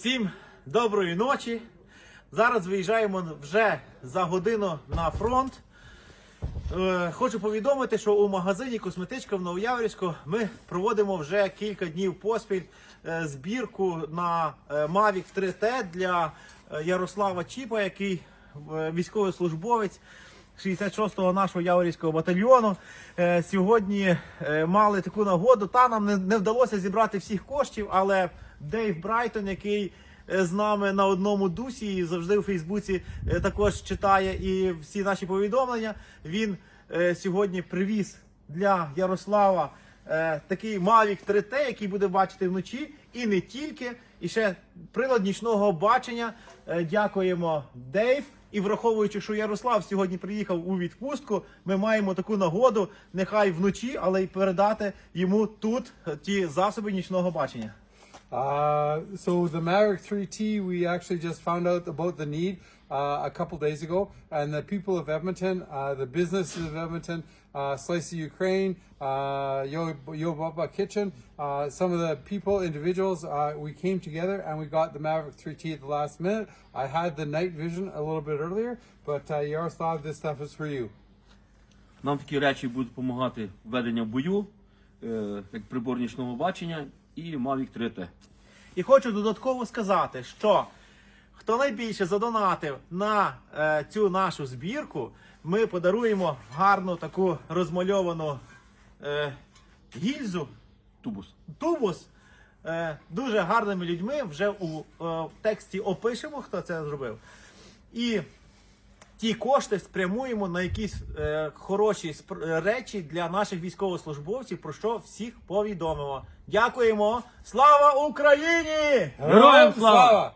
Всім доброї ночі. Зараз виїжджаємо вже за годину на фронт. Е, Хочу повідомити, що у магазині Косметичка в Новояворівську ми проводимо вже кілька днів поспіль е, збірку на е, Mavic 3T для е, Ярослава Чіпа, який е, військовослужбовець 66-го нашого Яворівського батальйону. Е, Сьогодні е, мали таку нагоду. Та нам не, вдалося зібрати всіх коштів, але Дейв Брайтон, який е, з нами на одному дусі і завжди у Фейсбуці також читає і всі наші повідомлення. Він сьогодні привіз для Ярослава такий Mavic 3T, який буде бачити вночі, і не тільки. І ще прилад нічного бачення. Дякуємо, Дейв. І враховуючи, що Ярослав сьогодні приїхав у відпустку, ми маємо таку нагоду, нехай вночі, але й передати йому тут ті засоби нічного бачення. Uh, so the Maverick 3T, we actually just found out about the need uh, a couple days ago, and the people of Edmonton, uh, the businesses of Edmonton, uh, Slice of Ukraine, uh, Yo Yo Baba Kitchen, uh, some of the people, individuals, uh, we came together and we got the Maverick 3T at the last minute. I had the night vision a little bit earlier, but uh, Yaroslav, this stuff is for you. Нам такі речі будуть допомагати введення в бою, е, як прибор нічного бачення і Mavic 3T. І хочу додатково сказати, що хто найбільше задонатив на е, цю нашу збірку, ми подаруємо гарну таку розмальовану е, гільзу, Тубус. тубус. Е, дуже гарними людьми. Вже у е, тексті опишемо, хто це зробив. І ті кошти спрямуємо на якісь е, хороші е, речі для наших військовослужбовців, про що всіх повідомимо. Дякуємо! Слава Україні! Героям слава!